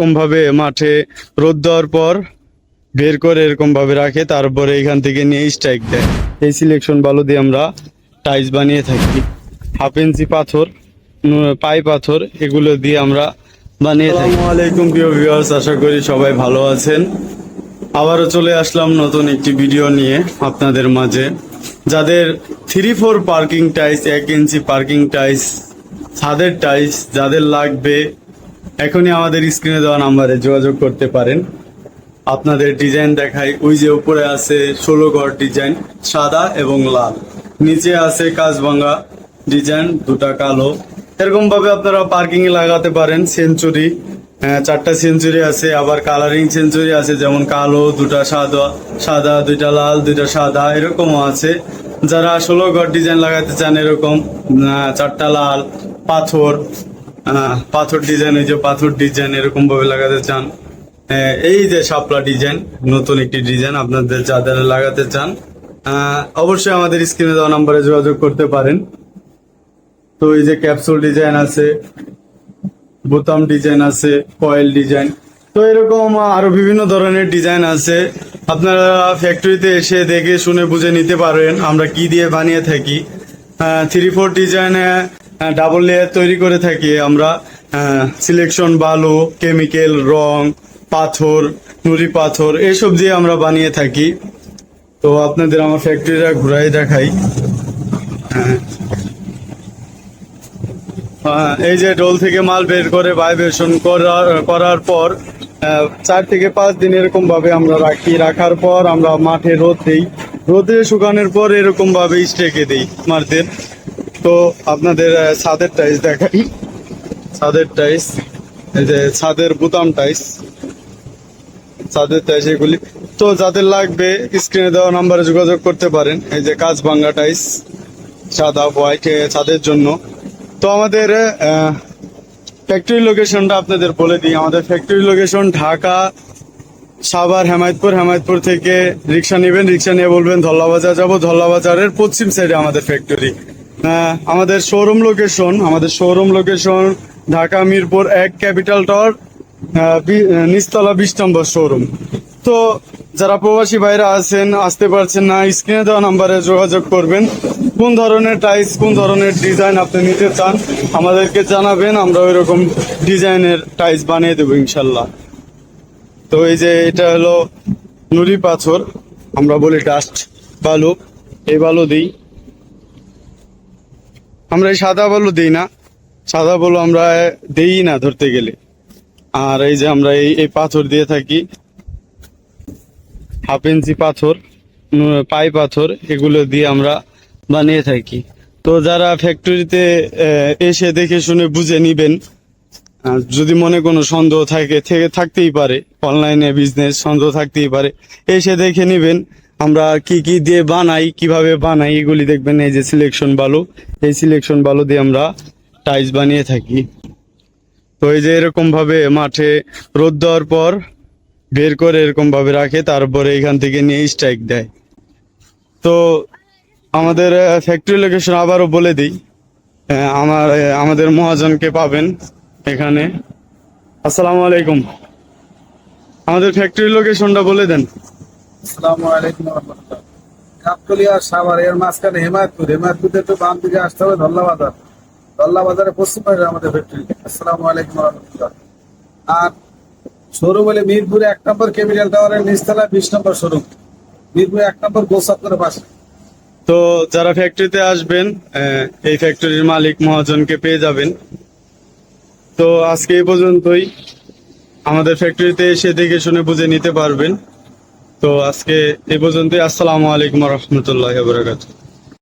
এরকম ভাবে মাঠে রোদ দেওয়ার পর বের করে এরকম ভাবে রাখে, তারপরে এখান থেকে নিয়ে স্ট্রাইক দেয়। এই সিলেকশন বালু দিয়ে আমরা টাইলস বানিয়ে থাকি। হাফ ইঞ্চি পাথর পাই পাথর, এগুলো দিয়ে আমরা বানিয়ে থাকি। আলাইকুম প্রিয় ভিউয়ার্স আশা করি সবাই ভালো আছেন। আবারও চলে আসলাম নতুন একটি ভিডিও নিয়ে আপনাদের মাঝে। যাদের থ্রি ফোর পার্কিং টাইস এক ইঞ্চি পার্কিং টাইস ছাদের টাইস যাদের লাগবে এখনই আমাদের স্ক্রিনে দেওয়া নাম্বারে যোগাযোগ করতে পারেন। আপনাদের ডিজাইন দেখাই। ওই যে উপরে আছে ষোলো ঘর ডিজাইন সাদা এবং লাল। নিচে আছে কাজভাঙ্গা ডিজাইন দুটা কালো। এরকম ভাবে আপনারা পার্কিং এ লাগাতে পারেন সেঞ্চুরি চারটা সেঞ্চুরি আছে। আবার কালারিং সেঞ্চুরি আছে, যেমন কালো, দুটা সাদা সাদা, দুইটা লাল, দুইটা সাদা, এরকমও আছে। যারা ষোলো ঘর ডিজাইন লাগাতে চান, এরকম চারটা লাল, পাথর পাথর ডিজাইন ওই যে পাথর ডিজাইন এরকম ভাবে লাগাতে চান। এই যে শাপলা ডিজাইন নতুন একটি ডিজাইন আপনাদের যাদের লাগাতে চান অবশ্যই আমাদের স্ক্রিনে দেওয়া নাম্বারে যোগাযোগ করতে পারেন। তো এই যে ক্যাপসুল ডিজাইন আছে, বোতাম ডিজাইন আছে কয়েল ডিজাইন তো এরকম আরও বিভিন্ন ধরনের ডিজাইন আছে। আপনারা ফ্যাক্টরিতে এসে দেখে শুনে বুঝে নিতে পারেন আমরা কি দিয়ে বানিয়ে থাকি। থ্রি ফোর ডিজাইনে ডাবল লেয়ার তৈরি করে থাকি আমরা সিলেকশন বালু কেমিক্যাল রং, পাথর, নুড়ি পাথর, এসব দিয়ে আমরা বানিয়ে থাকি। তো আপনাদের আমার ফ্যাক্টরিটা ঘুরাই দেখাই। হ্যাঁ। এই যে ডোল থেকে মাল বের করে ভাইব্রেশন করার করার পর চার থেকে পাঁচ দিন এরকম ভাবে আমরা রাখি। রাখার পর আমরা মাঠে রোদ দিই। রোদে শুকানোর পর এরকম ভাবে স্টেকে দিই মারদের তো আপনাদের ছাদের টাইস দেখাই। ছাদের টাইস, এই যে ছাদের বুতাম টাইস। ছাদের টাইস এগুলি। তো যাদের লাগবে স্ক্রিনে দেওয়া নাম্বারে যোগাযোগ করতে পারেন। এই যে কাজ ভাঙ্গা টাইস, সাদা হোয়াইট ছাদের জন্য। তো আমাদের ফ্যাক্টরি লোকেশনটা আপনাদের বলে দিই। আমাদের ফ্যাক্টরি লোকেশন ঢাকা, সাভার, হেমায়তপুর। হেমায়তপুর থেকে রিক্সা নেবেন। রিক্সা নিয়ে বলবেন, ধল্লাবাজার যাব। ধল্লাবাজারের পশ্চিম সাইডে আমাদের ফ্যাক্টরি আমাদের শোরুম লোকেশন আমাদের শোরুম লোকেশন ঢাকা মিরপুর এক ক্যাপিটাল টাওয়ার নিচতলা বিশ নম্বর শোরুম তো যারা প্রবাসী ভাইরা আছেন, আসতে পারছেন না স্ক্রিনে দেওয়া নাম্বারে যোগাযোগ করবেন। কোন ধরনের টাইস কোন ধরনের ডিজাইন আপনি নিতে চান, আমাদেরকে জানাবেন, আমরা ওই রকম ডিজাইনের টাইস বানিয়ে দেবো ইনশাল্লাহ। তো এই যে এটা হলো নুড়ি পাথর, আমরা বলি ডাস্ট বালু। এই বালু দিই। আমরা সাদা বালু দিই না। সাদা বালু আমরা দেই না ধরতে গেলে। আর এই যে আমরা এই এই পাথর দিয়ে থাকি, হাফ ইঞ্চি পাথর পাই পাথর, এগুলো দিয়ে আমরা বানিয়ে থাকি। তো যারা ফ্যাক্টরিতে এসে দেখে শুনে বুঝে নিবেন যদি মনে কোনো সন্দেহ থাকে, থেকে থাকতেই পারে, অনলাইনে বিজনেস, সন্দেহ থাকতেই পারে, এসে দেখে নিবেন আমরা কি কি দিয়ে বানাই, কীভাবে বানাই, এগুলি দেখবেন এই যে সিলেকশন বালু। এই সিলেকশন বালু দিয়ে আমরা টাইলস বানিয়ে থাকি। তো এই যে এরকম ভাবে মাঠে রোদ দেওয়ার পর বের করে এরকম ভাবে রাখে, তারপরে এখান থেকে নিয়ে স্ট্রাইক দেয়। তো আমাদের ফ্যাক্টরি লোকেশন আবারও বলে দিই। আমার আমাদের মহাজনকে পাবেন এখানে। আসসালামু আলাইকুম। আমাদের ফ্যাক্টরি লোকেশনটা বলে দেন। আসতে হবে আমাদের ফ্যাক্টরি আর মিরপুরে এক নম্বর ক্যাপিটাল টাওয়ারের নিচতলা বিশ নম্বর শোরুম। মিরপুরে এক নম্বর গোসাপ্তরের পাশে। তো যারা ফ্যাক্টরিতে আসবেন এই ফ্যাক্টরির মালিক মহাজনকে পেয়ে যাবেন। তো আজকে এই পর্যন্তই। আমাদের ফ্যাক্টরিতে এসে দেখে শুনে বুঝে নিতে পারবেন। তো আজকে এ পর্যন্তই। আসসালামু আলাইকুম রহমতুল্লাহ বরাকাতুহ।